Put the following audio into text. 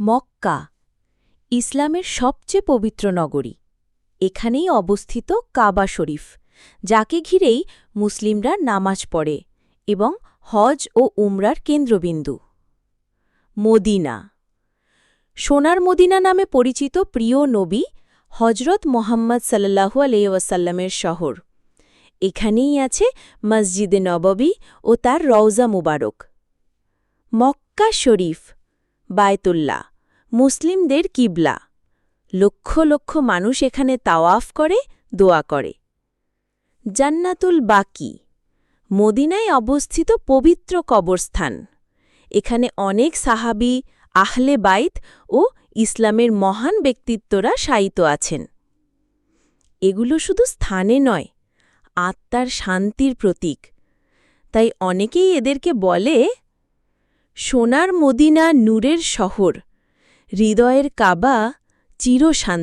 মক্কা, ইসলামের সবচেয়ে পবিত্র নগরী। এখানেই অবস্থিত কাবা শরীফ, যাকে ঘিরেই মুসলিমরা নামাজ পড়ে এবং হজ ও উমরার কেন্দ্রবিন্দু। মদিনা, সোনার মদিনা নামে পরিচিত প্রিয় নবী হজরত মোহাম্মদ সাল্লাহু আলাইসাল্লামের শহর। এখানেই আছে মসজিদে নববী ও তার রওজা মুবারক। মক্কা শরীফ বায়তুল্লাহ, মুসলিমদের কিবলা। লক্ষ লক্ষ মানুষ এখানে তাওয়াফ করে, দোয়া করে। জান্নাতুল বাকি, মদিনায় অবস্থিত পবিত্র কবরস্থান। এখানে অনেক সাহাবি, আহলে বাইত ও ইসলামের মহান ব্যক্তিত্বরা শায়িত আছেন। এগুলো শুধু স্থানে নয়, আত্মার শান্তির প্রতীক। তাই অনেকেই এদেরকে বলে সোনার মদিনা নূরের শহর। হৃদয়ের কাবা চিরশান্তি।